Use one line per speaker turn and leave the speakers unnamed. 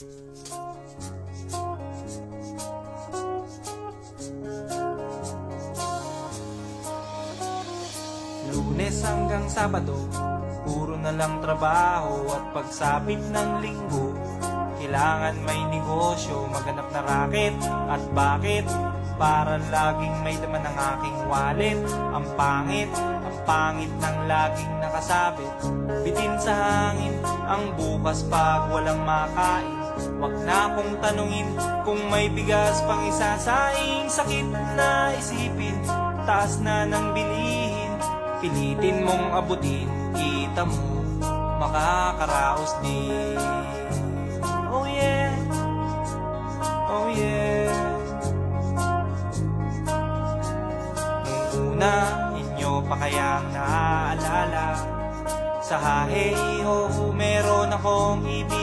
Lunes hanggang Sabado, puro na lang trabaho at pagsapit ng linggo. Kailangan may negosyo, maganap na racket at bakit? Para laging may laman ng aking wallet Ang pangit, ang pangit ng laging nakasabit Bitin sa hangin, ang bukas pag walang makain Wag na kong tanungin kung may bigas pang isasaing sakit na isipin. Taas na ng bilihin, pilitin mong abutin. Kita mo, makakaraos din. Oh yeah, oh yeah. Nung una, inyo pa kayang naaalala. Sa hahe, iho, meron akong ibig